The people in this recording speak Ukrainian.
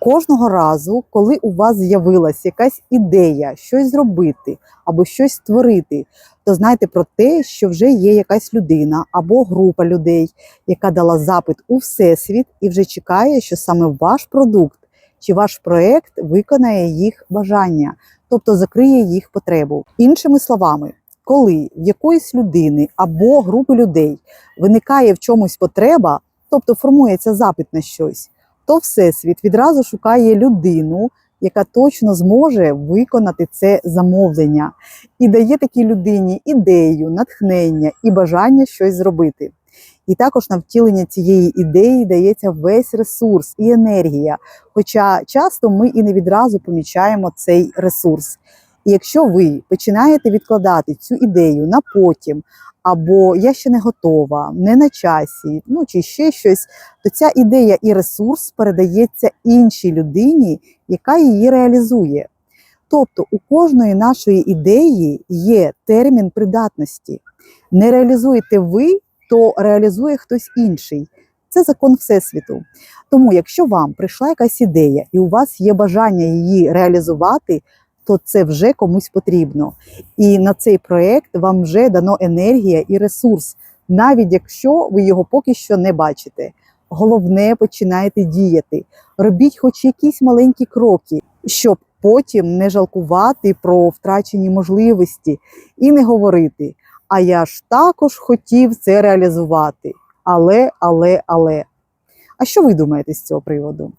Кожного разу, коли у вас з'явилась якась ідея щось зробити або щось створити, то знайте про те, що вже є якась людина або група людей, яка дала запит у всесвіт і вже чекає, що саме ваш продукт чи ваш проект виконає їх бажання, тобто закриє їх потребу. Іншими словами, коли в якоїсь людини або групи людей виникає в чомусь потреба, тобто формується запит на щось, то Всесвіт відразу шукає людину, яка точно зможе виконати це замовлення, і дає такій людині ідею, натхнення і бажання щось зробити. І також на втілення цієї ідеї дається весь ресурс і енергія. Хоча часто ми і не відразу помічаємо цей ресурс. І якщо ви починаєте відкладати цю ідею на потім, або я ще не готова, не на часі, ну чи ще щось, то ця ідея і ресурс передається іншій людині, яка її реалізує. Тобто у кожної нашої ідеї є термін придатності. Не реалізуєте ви, то реалізує хтось інший. Це закон Всесвіту. Тому, якщо вам прийшла якась ідея і у вас є бажання її реалізувати, то це вже комусь потрібно. І на цей проект вам вже дано енергія і ресурс, навіть якщо ви його поки що не бачите. Головне, починайте діяти. Робіть хоч якісь маленькі кроки, щоб потім не жалкувати про втрачені можливості і не говорити. А я ж також хотів це реалізувати. Але, але, але. А що ви думаєте з цього приводу?